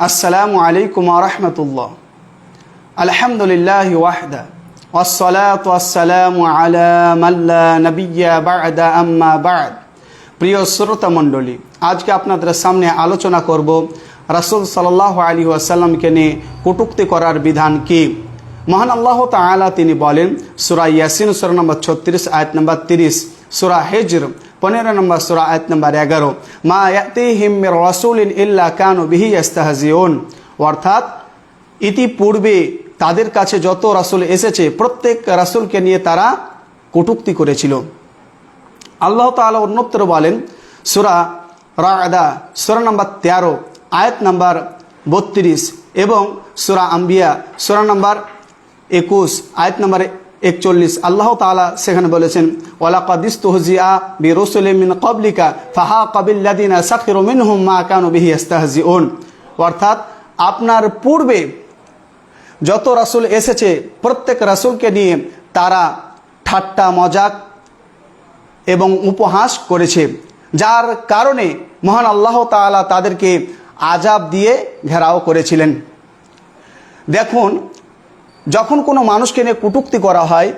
আসসালামু আলাইকুম রহমতুল্লাহ আলহামদুলিল্লাহ ওয়াহদা والصلاة والسلام على من لا نبي بعد أما بعد প্রিয় শ্রোতা মণ্ডলী আজকে আপনাদের সামনে আলোচনা করব রাসূল সাল্লাল্লাহু আলী ওয়াসাল্লামকে নিয়ে কটুক্তি করার বিধান কি মহান আল্লাহ তাআলা তিনি বলেন সূরা ইয়াসিন সূরা নম্বর ছত্রিশ আয়াত নম্বর তিরিশ সূরা হিজর পনেরো নম্বর সূরা, আয়াত নম্বর এগারো। মা ইয়াতিহিম রাসূলিন ইল্লা কানু বিহি ইস্তাহজিউন অর্থাৎ, ইতিপূর্বে তাদের কাছে যত রাসূল এসেছে, প্রত্যেক রাসূলকে নিয়ে তারা কটুক্তি করেছিল। আল্লাহ তাআলা অন্যত্র বলেন, সূরা রাদা সূরা নম্বর তেরো, আয়াত নাম্বার বত্রিশ এবং সূরা আম্বিয়া, সূরা নম্বর একুশ, আয়াত নম্বর একচল্লিশ। আল্লাহ তাআলা সেখানে বলেছেন কবলিকা ফাহা মিনহুম মা ইস্তাহজিউন অর্থাৎ আপনার পূর্বে যত রাসূল এসেছে, প্রত্যেক রাসুলকে নিয়ে তারা ঠাট্টা, মজাক এবং উপহাস করেছে, যার কারণে মহান আল্লাহ তাআলা তাদেরকে আজাব দিয়ে ঘেরাও করেছিলেন। দেখুন যখন কোনো মানুষকে নিয়ে কটুক্তি করা হয়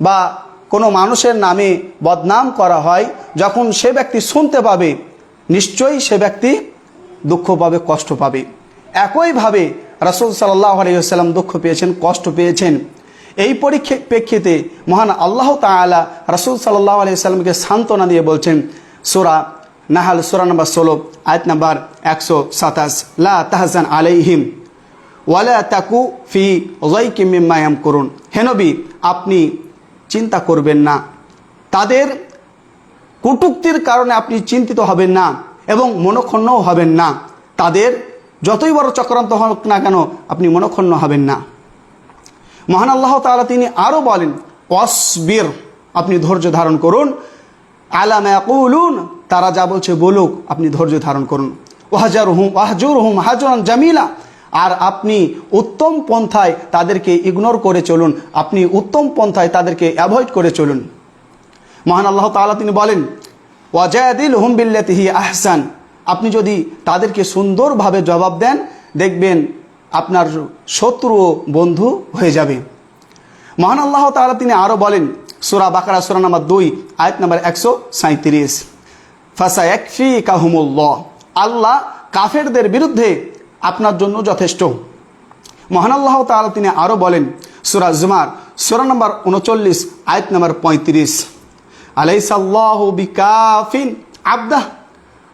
বা কোনো মানুষের নামে বদনাম করা হয়, যখন সে ব্যক্তি শুনতে পাবে, নিশ্চয়ই সে ব্যক্তি দুঃখ পাবে, কষ্ট পাবে। একইভাবে রাসুল সাল্লাহ আলিয়াল্লাম দুঃখ পেয়েছেন, কষ্ট পেয়েছেন। এই পরিপ্রেক্ষিতে মহান আল্লাহ তালা রাসুল সাল্লাহ আলিয়াল্লামকে সান্ত্বনা দিয়ে বলছেন, সোরা নাহাল, সোরা নম্বর ষোলো, আয়াত নাম্বার একশো সাতাশ, লা তাহজান আলাইহিম। ওয়ালা তাকু ফি ওয়াইকিমিম্মায়াম করুন হেনবি আপনি চিন্তা করবেন না। তাদের কটুক্তির কারণে আপনি চিন্তিত হবেন না এবং মনক্ষণ্ণও হবেন না। তাদের যতই বড় চক্রান্ত হোক না কেন, আপনি মনক্ষণ্ণ হবেন না। মহান আল্লাহ তাআলা তিনি আরও বলেন অসবির আপনি ধৈর্য ধারণ করুন। আলাম ইয়াকুলুন তারা যা বলছে বলুক, আপনি ধৈর্য ধারণ করুন। ওয়াহাজার হুম ওয়াহজুর হুম হাজরান জামিলা আর আপনি উত্তম পন্থায় তাদেরকে ইগনোর করে চলুন। আপনি উত্তম পন্থায় তাদেরকে অ্যাভয়েড করে চলুন। মহান আল্লাহ তাআলা তিনি বলেন ওয়াজাদিল হুম বিল্লাতিহি আহসান। আপনি যদি তাদেরকে সুন্দরভাবে জবাব দেন, দেখবেন আপনার শত্রু ও বন্ধু হয়ে যাবে। মহান আল্লাহ তাআলা তিনি আরও বলেন, সুরা বাকারা, সুরা নাম্বার দুই, আয়াত নাম্বার একশো সাঁত্রিশ ফাসা একফি কাহুমুল্লাহ আল্লাহ কাফেরদের বিরুদ্ধে আপনার জন্য যথেষ্ট। মহান আল্লাহ তাআলা তিনি আরও বলেন, সুরা জুমার, সুরা নম্বর উনচল্লিশ, আয়াত নম্বর পঁয়ত্রিশ। আলাইসাল্লাহ বিকাফিন আবদাহ।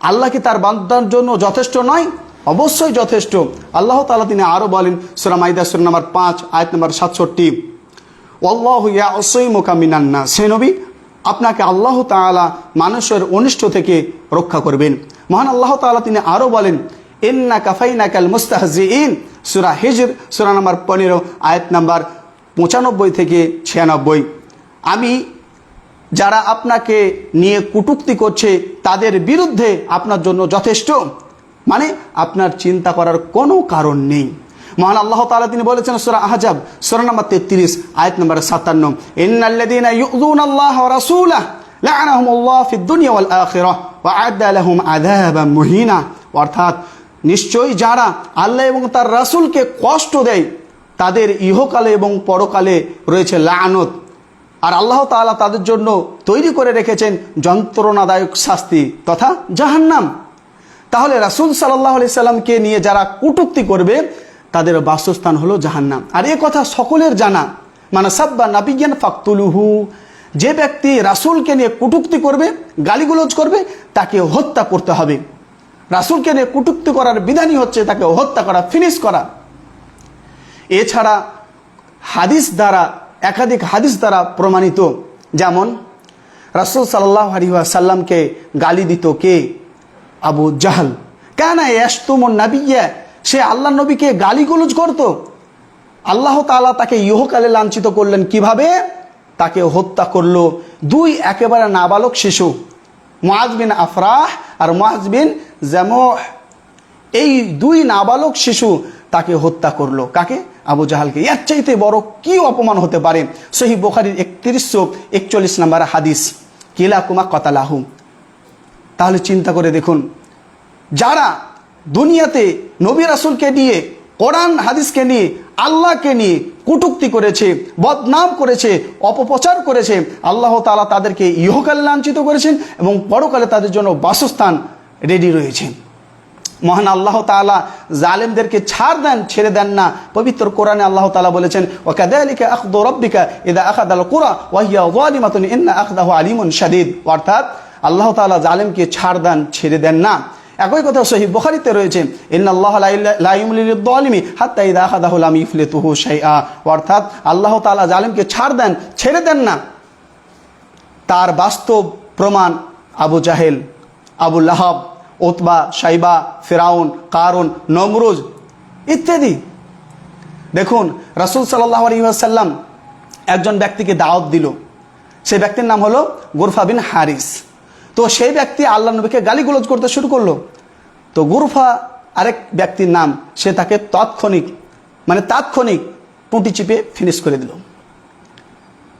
আল্লাহ কি তার বান্দার জন্য যথেষ্ট নয়? অবশ্যই যথেষ্ট। আল্লাহ তাআলা তিনি আরও বলেন, সুরা মাইদা, সুরা নম্বর পাঁচ, আয়াত নম্বর সাতষট্টি। মোকামিনান্না সে নবী, আপনাকে আল্লাহ তাআলা মানুষের অনিষ্ট থেকে রক্ষা করবেন। মহান আল্লাহ তাআলা তিনি আরও বলেন ইন্না কাফাইনা কাল মুস্তাহজিন সুরা হিজর, সুরা নম্বর পনেরো, আয়াত নাম্বার পঁচানব্বই থেকে ছিয়ানব্বই। আমি যারা আপনাকে নিয়ে কটুক্তি করছে, তাদের বিরুদ্ধে আপনার জন্য যথেষ্ট। মানে আপনার চিন্তা করার কোনো কারণ নেই। মহান আল্লাহ তাআলা তিনি বলেছেন সূরা আহজাব, সূরা নম্বর 33 আয়াত নম্বর 57 ইন্নাল্লাযীনা ইউযুনা আল্লাহ ওয়া রাসূলাহ লা'নাহুমুল্লাহ ফিদ দুনিয়া ওয়াল আখিরাহ ওয়া আ'আদ্দা লাহুম আযাবান মুহিনা। অর্থাৎ নিশ্চয়ই যারা আল্লাহ এবং তার রাসূলকে কষ্ট দেয়, তাদের ইহকালে এবং পরকালে রয়েছে লানত। আর আল্লাহ তাআলা তাদের জন্য তৈরি করে রেখেছেন যন্ত্রণাদায়ক শাস্তি তথা জাহান্নাম। তাহলে রাসূল সাল্লাহ আলি সাল্লামকে নিয়ে যারা কটুক্তি করবে, তাদের বাসস্থান হলো জাহান্নাম। আর এ কথা সকলের জানা। মানে সাব্বা নাবিজ্ঞান ফাকতুলুহু। যে ব্যক্তি রাসূলকে নিয়ে কটুক্তি করবে, গালিগুলোজ করবে, তাকে হত্যা করতে হবে। রাসূলকে নিয়ে কটুক্তি করার বিধানই হচ্ছে তাকে হত্যা করা ফিনিশ করা। এছাড়া হাদিস দ্বারা, একাধিক হাদিস দ্বারা প্রমাণিত, যেমন রাসূল সাল্লাহ আলী সাল্লামকে গালি দিত কে? আবু জাহাল। কেন এস্তমন নাবিয়া সে আল্লাহ নবীকে গালি গালিগুলোজ করত। আল্লাহ তাআলা তাকে ইহকালে লাঞ্ছিত করলেন কীভাবে? তাকে হত্যা করল দুই একেবারে নাবালক শিশু, মুআজ বিন আফরাহ আর মুআজ জামহ, এই দুই নাবালক শিশু তাকে হত্যা করল। কাকে? আবু জাহালকে। এর চাইতে বড় কি অপমান হতে পারে? সহি বোখারির একত্রিশশো একচল্লিশ নম্বর হাদিস। কিলা কুমা কতালাহু। তাহলে চিন্তা করে দেখুন, যারা দুনিয়াতে নবী রাসুলকে নিয়ে, কোরআন হাদিসকে নিয়ে, আল্লাহকে নিয়ে কুটুক্তি করেছে, বদনাম করেছে, অপপ্রচার করেছে, আল্লাহ তালা তাদেরকে ইহকালে লাঞ্ছিত করেছেন এবং পরকালে তাদের জন্য বাসস্থান রেডি রয়েছে মহান আল্লাহ তাআলা জালেমদেরকে ছাড় দেন, ছেড়ে দেন না। পবিত্র কোরআনে আল্লাহ তালা বলেছেন ও কাদালিকা আখদু রব্বিকা ইদা আখাদাল কুরা ওয়াহিয়া যালিমাতুন ইন্না আখদাহু আলিমুন শাদীদ। অর্থাৎ আল্লাহ তাআলা জালেমকে ছাড় দেন, ছেড়ে দেন না। একই কথা সহি বুখারীতে রয়েছে ইন্না আল্লাহ লা ইউমলিল যালিমি হাত্তা ইদা আখাদাহু লাম ইফলিতুহু শাইআ। অর্থাৎ আল্লাহ তাআলা জালেমকে ছাড় দেন, ছেড়ে দেন না। তার বাস্তব প্রমাণ আবু জাহেল আবু লাহাব ওতবা সাইবা ফেরাউন, কারুন, নমরুজ ইত্যাদি। দেখুন, রাসুল সাল্লাহ একজন ব্যক্তিকে দাওয়াত দিল। সেই ব্যক্তির নাম হলো গুরফা বিন হারিস। তো সেই ব্যক্তি আল্লাহ নবীকে গালিগুলোজ করতে শুরু করল। তো গুরফা আরেক ব্যক্তির নাম, সে তাকে তৎক্ষণিক মানে তাৎক্ষণিক পুঁটি চিপে ফিনিশ করে দিল।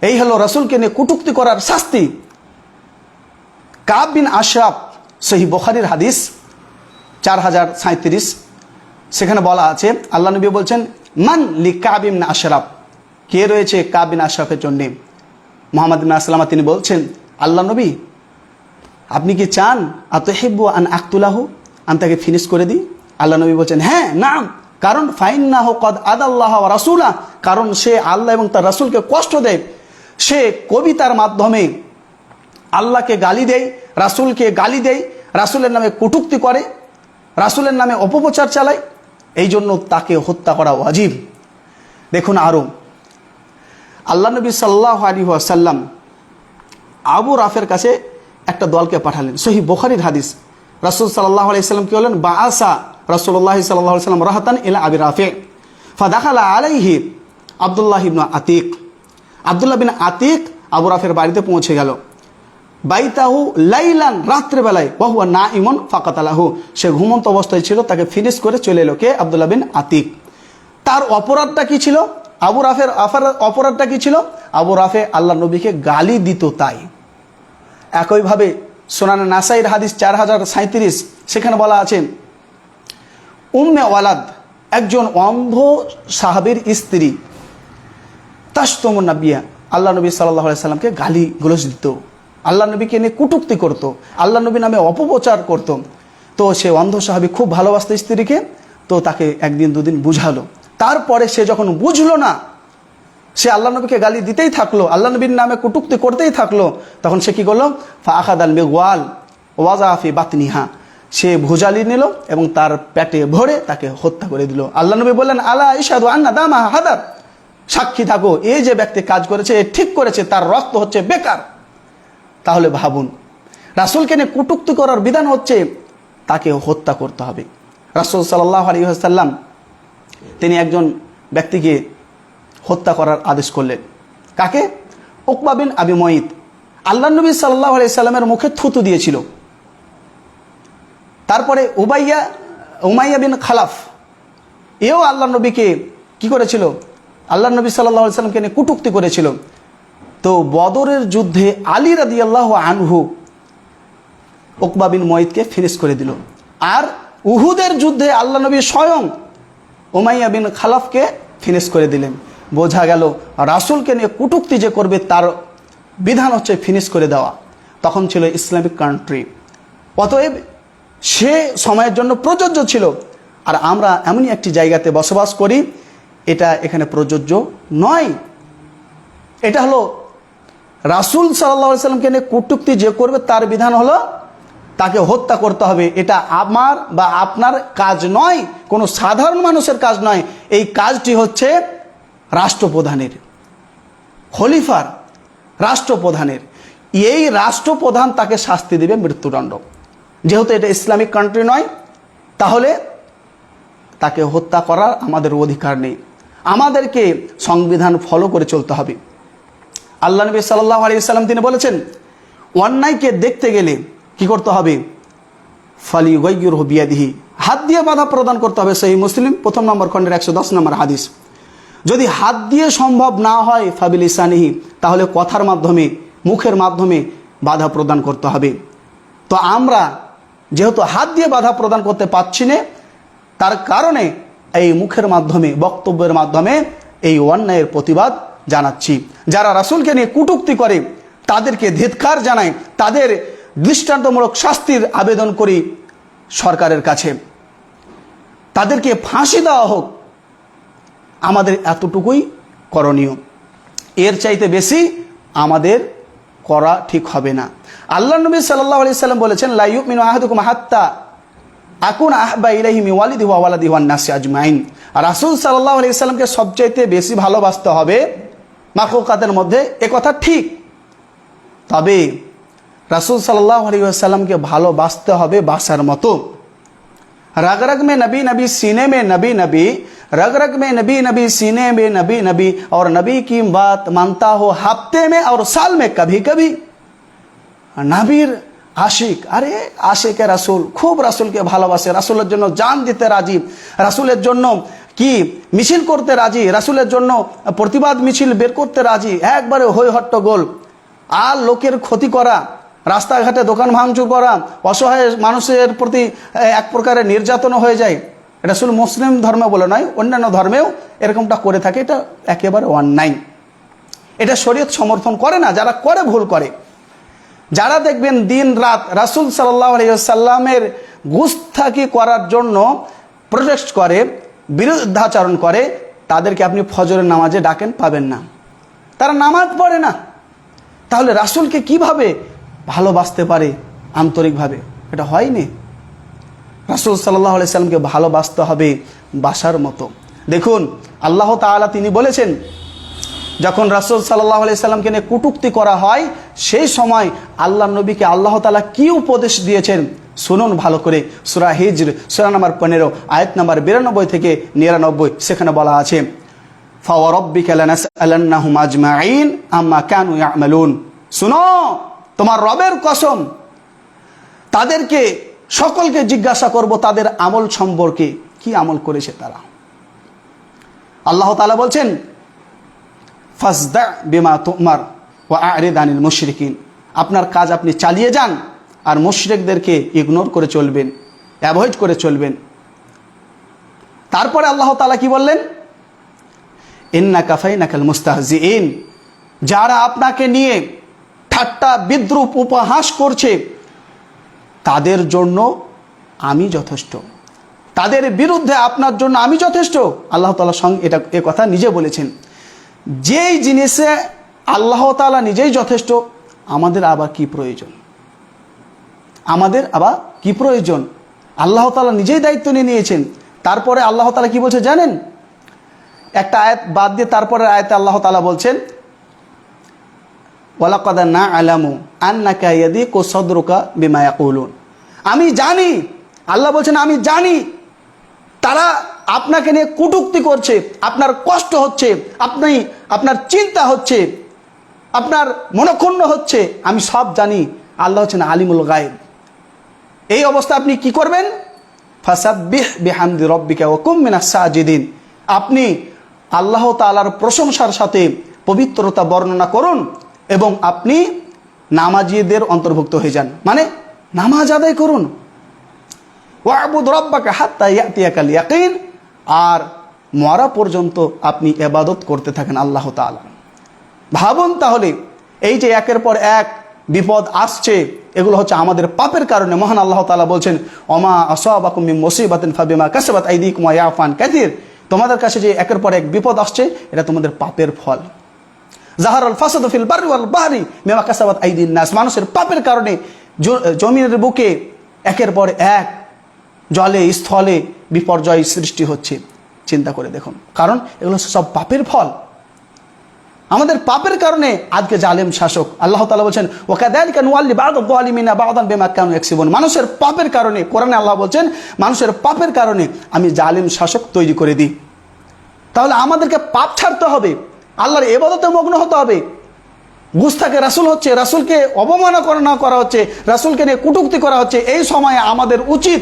এই হলো রসুলকে নিয়ে কুটুক্তি করার শাস্তি। কাব বিন আশরাফ সেই বখারির হাদিস চার হাজার সাঁত্রিশ সেখানে বলা আছে, আল্লাহ নবী বলছেন, মান লি কাবিম না আশরাফ। কে রয়েছে কাবিন আশরাফের জন্যে? মোহাম্মদ আসলামা তিনি বলছেন, আল্লাহ নবী, আপনি কি চান আত হেব্বু আন আক্তুলাহু, আমি তাকে ফিনিশ করে দিই? আল্লাহ নবী বলছেন হ্যাঁ নাম, কারণ ফাইন না হোক আদ আল্লাহ রাসুলা কারণ সে আল্লাহ এবং তার রাসুলকে কষ্ট দেয়। সে কবিতার মাধ্যমে আল্লাহকে গালি দেয় রাসুলকে গালি দেয়, রাসুলের নামে কটুক্তি করে, রাসুলের নামে অপপ্রচার চালায় এই জন্য তাকে হত্যা করা ওয়াজিব। দেখুন আরও আল্লাহ নবী সাল্লাহ আলী সাল্লাম আবু রাফের কাছে একটা দলকে পাঠালেন। সহি বোখারির হাদিস। রাসুল সাল্লাহ আলাইসাল্লাম কি হলেন বা আসা রাসুল্লাহ সাল্লাহ সাল্লাম রাহাতান ইলা আবি রাফে। ফাদাখালা আলাইহি আবদুল্লাহ ইবনু আতিক। আবদুল্লাহ বিন আতিক আবু রাফের বাড়িতে পৌঁছে গেল। বাইতাহু লাইলান রাত্রেবেলায় বহুয়া না ইমন ফাকাতালাহু। সে ঘুমন্ত অবস্থায় ছিল, তাকে ফিনিশ করে চলে এলো কে? আবদুল্লাহ বিন আতিক। তার অপরাধটা কি ছিল? আবু রাফের আফার অপরাধটা কি ছিল? আবু রাফে আল্লাহ নবীকে গালি দিত তাই। একইভাবে সোনান নাসাইর হাদিস চার হাজার সাঁত্রিশ সেখানে বলা আছে, উম্মে ওয়ালাদ একজন অন্ধ সাহাবের স্ত্রী, তাস্তমন নাবিয়া, আল্লাহ নবী সাল্লাহ সাল্লামকে গালি গোলস দিত। আল্লাহ নবীকে নিয়ে কুটুক্তি করত। আল্লাহ নবী নামে অপপ্রচার করত। তো সে অন্ধ সাহাবি খুব ভালোবাসত স্ত্রীকে, তো তাকে একদিন দুদিন বুঝালো। তারপরে সে যখন বুঝলো না, সে আল্লাহ নবীকে গালি দিতেই থাকল, আল্লাহ নবীর নামে কুটুক্তি করতেই থাকল, তখন সে কি করল? ফাখাদ আল মেঘওয়াল ওয়াজাফি বাতনিহা। সে ভোজালি নিল এবং তার পেটে ভরে তাকে হত্যা করে দিল। আল্লাহ নবী বললেন আল্লাহ ইসাদু আন্না দামা হাদার? সাক্ষী থাকো, এই যে ব্যক্তি কাজ করেছে ঠিক করেছে, তার রক্ত হচ্ছে বেকার। তাহলে ভাবুন, রাসুলকে নিয়ে কুটুক্তি করার বিধান হচ্ছে তাকে হত্যা করতে হবে। রাসুল সাল্লাহ আলী সাল্লাম তিনি একজন ব্যক্তিকে হত্যা করার আদেশ করলেন। কাকে? ওকবা বিন আবি মঈদ আল্লাহ নবী সাল্লাহ আলি সাল্লামের মুখে থুতু দিয়েছিল। তারপরে উবাইয়া, উমাইয়া বিন খালাফ, এও আল্লাহ নবীকে কি করেছিল? আল্লাহ নবী সাল্লাহ সাল্লামকে নিয়ে কুটুক্তি করেছিল। তো বদরের যুদ্ধে আলী রাদি আল্লাহ আনহু ওকবা বিন মঈদকে ফিনিশ করে দিল। আর উহুদের যুদ্ধে আল্লাহ নবী স্বয়ং ওমাইয়া বিন খালাফকে ফিনিশ করে দিলেন। বোঝা গেল রাসুলকে নিয়ে কুটুক্তি যে করবে তার বিধান হচ্ছে ফিনিশ করে দেওয়া। তখন ছিল ইসলামিক কান্ট্রি। অতএব সে সময়ের জন্য প্রযোজ্য ছিল। আর আমরা এমনই একটি জায়গাতে বসবাস করি, এটা এখানে প্রযোজ্য নয়। এটা হলো রাসুল সাল্লাহ সাল্লামকে নিয়ে কুটুক্তি যে করবে, তার বিধান হলো তাকে হত্যা করতে হবে। এটা আমার বা আপনার কাজ নয়, কোনো সাধারণ মানুষের কাজ নয়। এই কাজটি হচ্ছে রাষ্ট্রপ্রধানের, খলিফার রাষ্ট্রপ্রধানের। এই রাষ্ট্রপ্রধান তাকে শাস্তি দেবে মৃত্যুদণ্ড। যেহেতু এটা ইসলামিক কান্ট্রি নয়, তাহলে তাকে হত্যা করার আমাদের অধিকার নেই। আমাদেরকে সংবিধান ফলো করে চলতে হবে। আল্লাহ নবী সাল্লাহ আলী সাল্লাম তিনি বলেছেন, অন্যায়কে দেখতে গেলে কি করতে হবে? ফালি গৈগুর বিয়াদিহি। হাত দিয়ে বাধা প্রদান করতে হবে সেই মুসলিম, প্রথম নম্বর খণ্ডের একশো দশ নম্বর হাদিস। যদি হাত দিয়ে সম্ভব না হয় ফাবিল ইসানিহি তাহলে কথার মাধ্যমে, মুখের মাধ্যমে বাধা প্রদান করতে হবে। তো আমরা যেহেতু হাত দিয়ে বাধা প্রদান করতে পারছি না, তার কারণে এই মুখের মাধ্যমে, বক্তব্যের মাধ্যমে এই অন্যায়ের প্রতিবাদ জানাচ্ছি। যারা রাসূলকে নিয়ে কুটুক্তি করে, তাদেরকে ধিৎকার জানায়, তাদের দৃষ্টান্তমূলক শাস্তির আবেদন করি সরকারের কাছে। তাদেরকে ফাঁসি দেওয়া হোক, আমাদের এতটুকুই করণীয়। এর চাইতে বেশি আমাদের করা ঠিক হবে না। আল্লাহ নবী সাল্লাহ আলি সাল্লাম বলেছেন লাইয়ু মিনু আহাদুকুম হাত্তা আকুন আহবা ইলাহি মিওয়ালিদি ওয়া ওয়ালাদি ওয়ান নাসি আজমাইন। রাসূল সাল্লাল্লাহু আলাইহি সাল্লামকে সবচাইতে বেশি ভালোবাসতে হবে মাখলুকাতের মধ্যে এ কথা ঠিক তবে রাসূল সাল্লাল্লাহু আলাইহি সাল্লামকে ভালোবাসতে হবে বাসার মতো रग रग में नबी नबी सीने में नबी नबी रग रग में नबी नबी सीने में नबी नबी और नबी की बात मानता हो हफ्ते में और साल में कभी कभी নাবির আশিক আরে আশিকে রাসুল খুব রাসুলকে ভালোবাসে রাসুলের জন্য জান দিতে রাজি রাসুলের জন্য কি মিছিল করতে রাজি? রাসুলের জন্য প্রতিবাদ মিছিল বের করতে রাজি? একবারে হই হট্টগোল আর লোকের ক্ষতি করা, রাস্তাঘাটে দোকান ভাঙচুর করা, অসহায় মানুষের প্রতি এক প্রকারের নির্যাতন হয়ে যায়। এটা শুধু মুসলিম ধর্ম বলে নয়, অন্যান্য ধর্মেও এরকমটা করে থাকে। এটা একেবারে অন্যায়। এটা শরীয়ত সমর্থন করে না, যারা করে ভুল করে। যারা দেখবেন দিন রাত রাসুল সাল্লাহ আলিয়াল্লামের গুস্তাকি করার জন্য প্রোটেস্ট করে বিরুদ্ধাচরণ করে, তাদেরকে আপনি ফজরের নামাজে ডাকেন, পাবেন না। তারা নামাজ পড়ে না। তাহলে রাসুলকে কীভাবে ভালোবাসতে পারে আন্তরিকভাবে? এটা হয়নি। রাসুল সাল্লাহ সাল্লামকে ভালোবাসতে হবে বাসার মতো। দেখুন, আল্লাহ তাআলা তিনি বলেছেন, যখন রাসুল সাল্লাহ সাল্লামকে নিয়ে কুটুক্তি করা হয়, সেই সময় আল্লাহ নবীকে আল্লাহ তালা কি উপদেশ দিয়েছেন? শুনুন ভালো করে। সুরা হিজর, সুরা নাম্বার পনেরো, আয়াত নাম্বার বিরানব্বই থেকে নিরানব্বই, সেখানে বলা আছে আম্মা কানু ইয়ামালুন। শুনো, তোমার রবের কসম, তাদেরকে, সকলকে জিজ্ঞাসা করব তাদের আমল সম্পর্কে, কি আমল করেছে তারা? আল্লাহ তালা বলছেন ফাসদা বিমা তোমার ও আরে দানিল মুশরিকিন। আপনার কাজ আপনি চালিয়ে যান আর মুশরিকদেরকে ইগনোর করে চলবেন, অ্যাভয়েড করে চলবেন। তারপরে আল্লাহ তালা কি বললেন? ইন্না কাফাই নাকাল মুস্তাহজি ইন যারা আপনাকে নিয়ে ঠাট্টা বিদ্রুপ উপহাস করছে, তাদের জন্য আমি যথেষ্ট। তাদের বিরুদ্ধে আপনার জন্য আমি যথেষ্ট। আল্লাহ তালার সঙ্গে এটা, এ কথা নিজে বলেছেন। যেই জিনিসে আল্লাহ তালা নিজেই যথেষ্ট, আমাদের আবার কি প্রয়োজন? আমাদের আবার কি প্রয়োজন? আল্লাহ তালা নিজেই দায়িত্ব নিয়ে নিয়েছেন। তারপরে আল্লাহ তালা কি বলছে জানেন? একটা আয়াত বাদ দিয়ে তারপরে আয়াতে আল্লাহ তালা বলছেন, ওয়ালাকাদা না আলামু আন্নাকা ইয়াদি কো সদরুকা বিমায়া কৌলুন আমি জানি, আল্লাহ বলছেন, আমি জানি, তারা আপনাকে নিয়ে কুটুক্তি করছে, আপনার কষ্ট হচ্ছে, আপনি, আপনার চিন্তা হচ্ছে, আপনার মনক্ষুণ্ণ হচ্ছে, আমি সব জানি। আল্লাহ হচ্ছেন আলিমুল গায়েব। এই অবস্থা আপনি কি করবেন? ফাসাব্বিহ বিহামদি রব্বিকা ওকুম মিনা সাজিদিন। আপনি আল্লাহ তালার প্রশংসার সাথে পবিত্রতা বর্ণনা করুন এবং আপনি নামাজিদের অন্তর্ভুক্ত হয়ে যান। মানে নামাজ আদায় করুন। ওয়াবুদ রব্বাকে হাত্তা ইয়াকিন আর মরা পর্যন্ত আপনি এবাদত করতে থাকেন আল্লাহ তাআলা। ভাবুন তাহলে, এই যে একের পর এক বিপদ আসছে এগুলো হচ্ছে আমাদের পাপের কারণে মহান আল্লাহ তাআলা বলছেন অমা আসাবাকুম মুসিবাতিন ফাবিমা কাসাবাত আইদিকুম ওয়া ইয়াফান কাসির। তোমাদের কাছে যে একের পর এক বিপদ আসছে, এটা তোমাদের পাপের ফল। জাহার আল ফাসাদ ফিল বারি ওয়াল বাহরি মেমা কাসাবাত আইদিন নাস। মানুষের পাপের কারণে জমিনের বুকে একের পর এক জলে, স্থলে বিপর্যয় সৃষ্টি হচ্ছে। চিন্তা করে দেখুন। কারণ এগুলো সব পাপের ফল। আমাদের পাপের কারণে আজকে জালেম শাসক। আল্লাহ তালা বলছেন ওকাদালিকা নুয়াল্লি বাদালিমিনা বাদান বেমা কেন এক্সিবন মানুষের পাপের কারণে, কোরআনে আল্লাহ বলছেন, মানুষের পাপের কারণে আমি জালেম শাসক তৈরি করে দিই। তাহলে আমাদেরকে পাপ ছাড়তে হবে, আল্লাহর এবাদতে মগ্ন হতে হবে। গুস্তাকে রাসুল হচ্ছে, রাসুলকে অবমাননা করা হচ্ছে, রাসুলকে নিয়ে কুটুক্তি করা হচ্ছে, এই সময়ে আমাদের উচিত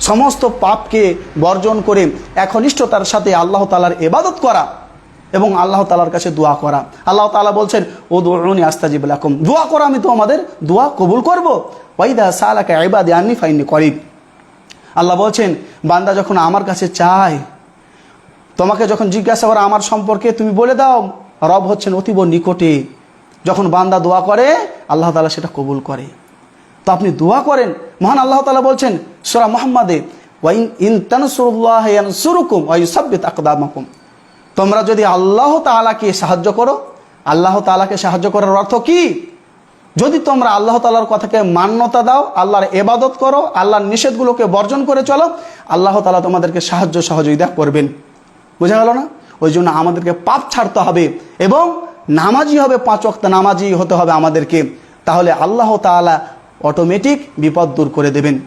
সমস্ত পাপকে বর্জন করে একনিষ্ঠতার সাথে আল্লাহ তালার এবাদত করা। এবং আল্লাহ তালার কাছে দোয়া করা। আল্লাহ তালা বলছেন ও দৌড়নি আস্তাজিব লাকুম। দোয়া করা আমি তো আমাদের দোয়া কবুল করব। ওয়াইদা সালাকে আইবাদি আন্নি ফাইনি করিব। আল্লাহ বলছেন, বান্দা যখন আমার কাছে চায়, তোমাকে যখন জিজ্ঞাসা করে আমার সম্পর্কে তুমি বলে দাও, রব হচ্ছেন অতীব নিকটে। যখন বান্দা দোয়া করে, আল্লাহ তালা সেটা কবুল করে। তো আপনি দোয়া করেন। মহান আল্লাহ তালা বলছেন, সোরা মোহাম্মদে ওয়াইন ইন তানসুরুল্লাহ সুরুকুম ওয়াই সাব্বিত আকদামাকুম। তোমরা যদি আল্লাহ তাআলাকে সাহায্য করো, আল্লাহ তাআলাকে সাহায্য করার অর্থ কি? যদি তোমরা আল্লাহ তালার কথাকে মান্যতা দাও, আল্লাহর এবাদত করো, আল্লাহর নিষেধগুলোকে বর্জন করে চলো, আল্লাহ তালা তোমাদেরকে সাহায্য সহযোগিতা করবেন। বোঝা গেল না? ওই জন্য আমাদেরকে পাপ ছাড়তে হবে এবং নামাজি হবে, পাঁচ ওয়াক্ত নামাজি হতে হবে আমাদেরকে। তাহলে আল্লাহ তাআলা অটোমেটিক বিপদ দূর করে দেবেন।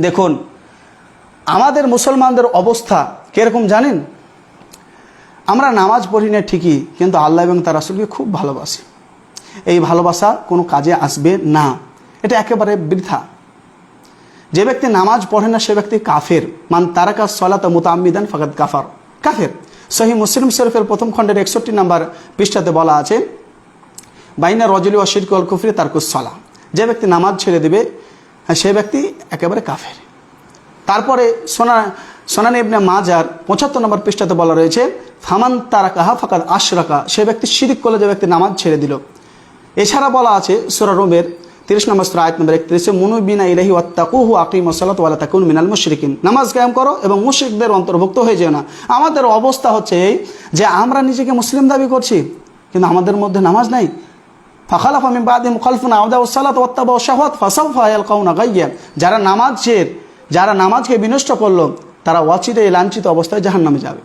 দেখুন, আমাদের মুসলমানদের অবস্থা কীরকম জানেন? আমরা নামাজ পড়ি না ঠিকই, কিন্তু আল্লাহ এবং তার রাসূলকে খুব ভালোবাসি। এই ভালোবাসা কোনো কাজে আসবে না। এটা একেবারে বৃথা। যে ব্যক্তি নামাজ পড়ে না, সে ব্যক্তি কাফের। মান তারাকা সলাত মুতাম্মিদান ফাকাদ কাফার। কাফের। সহি মুসলিম শরীফের প্রথম খণ্ডের একষট্টি নাম্বার পৃষ্ঠাতে বলা আছে, বাইনা রজলি অশিরক অল কুফরি তারকুস সলা যে ব্যক্তি নামাজ ছেড়ে দেবে, সে ব্যক্তি একেবারে কাফের। তারপরে সোনা সোনান ইবনে মাজার পঁচাত্তর নম্বর পৃষ্ঠাতে বলা রয়েছে ফামান তারা কাহা ফাকাদ আশরাকা, সে ব্যক্তি শিরিক করলে যে ব্যক্তি নামাজ ছেড়ে দিল। এছাড়া বলা আছে সুরা রোমের তিরিশ নম্বর সুরা, আয়াত নম্বর একত্রিশে মুনুবিনা ইলাহি ওয়াত্তাকুহু আকিম সালাত ওয়ালা তাকুন মিনাল মুশরিকিন। নামাজ কায়েম করো এবং মুশরিকদের অন্তর্ভুক্ত হয়ে যেও না। আমাদের অবস্থা হচ্ছে এই যে আমরা নিজেকে মুসলিম দাবি করছি, কিন্তু আমাদের মধ্যে নামাজ নাই। ফাখালাফ আমি বাদিম খলফুনা আউদা সালাত ওয়াত্তাবা শাহওয়াত, ফাসাউফা ইয়ালকাউনা গাইয়া। যারা নামাজের যারা নামাজকে বিনষ্ট করল, তারা ওয়াচিতে লাঞ্ছিত অবস্থায় জাহান্নামে যাবে।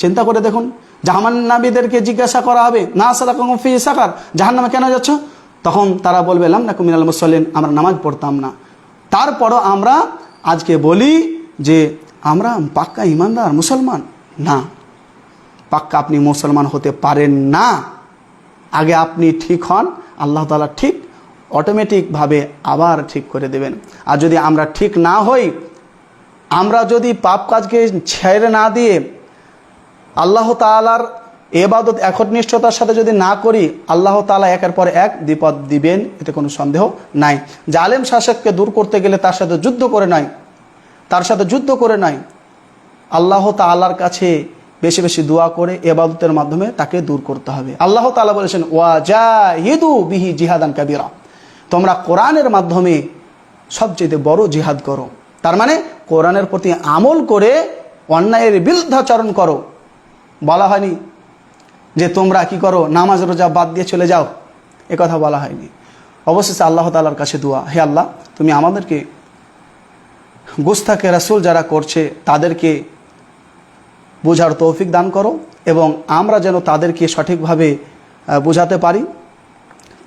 চিন্তা করে দেখুন জাহান্নাবীদেরকে জিজ্ঞাসা করা হবে, না সাকার জাহান্নামে কেন যাচ্ছ? তখন তারা বলবে না কুমিনাল মুসল্লিন আমরা নামাজ পড়তাম না। তারপরও আমরা আজকে বলি যে, আমরা পাক্কা ইমানদার, মুসলমান না। পাক্কা আপনি মুসলমান হতে পারেন না। আগে আপনি ঠিক হন, আল্লাহ তালা ঠিক, অটোমেটিকভাবে আবার ঠিক করে দেবেন। আর যদি আমরা ঠিক না হই, আমরা যদি পাপ কাজকে ছেড়ে না দিয়ে আল্লাহ তালার এবাদত একনিষ্ঠতার সাথে যদি না করি, আল্লাহ তালা একের পর এক বিপদ দিবেন, এতে কোনো সন্দেহ নাই। জালেম শাসককে দূর করতে গেলে তার সাথে যুদ্ধ করে নয় তার সাথে যুদ্ধ করে নয় আল্লাহ তালার কাছে বেশি বেশি দোয়া করে এবাদতের মাধ্যমে তাকে দূর করতে হবে। আল্লাহ তালা বলেছেন ওয়া জা হিদু বিহি জিহাদান কাবিরা। তোমরা কোরআনের মাধ্যমে সবচেয়ে বড় জিহাদ করো। তার মানে কোরআনের প্রতি আমল করে অন্যায়ের বিরুদ্ধাচরণ করো। বলা হয়নি যে তোমরা কি করো? নামাজ, রোজা বাদ দিয়ে চলে যাও। এ কথা বলা হয়নি। অবশেষে আল্লাহ তালার কাছে দোয়া, হে আল্লাহ, তুমি আমাদেরকে গুস্তাকে রাসুল যারা করছে, তাদেরকে বোঝার তৌফিক দান করো এবং আমরা যেন তাদেরকে সঠিকভাবে বোঝাতে পারি।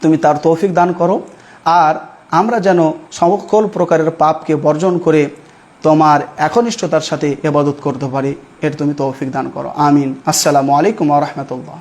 তুমি তার তৌফিক দান করো। আর আমরা যেন সকল প্রকারের পাপকে বর্জন করে তোমার একনিষ্ঠতার সাথে এবাদত করতে পারি, এর তুমি তৌফিক দান করো। আমিন। আসসালামু আলাইকুম রহমতুল্লাহ।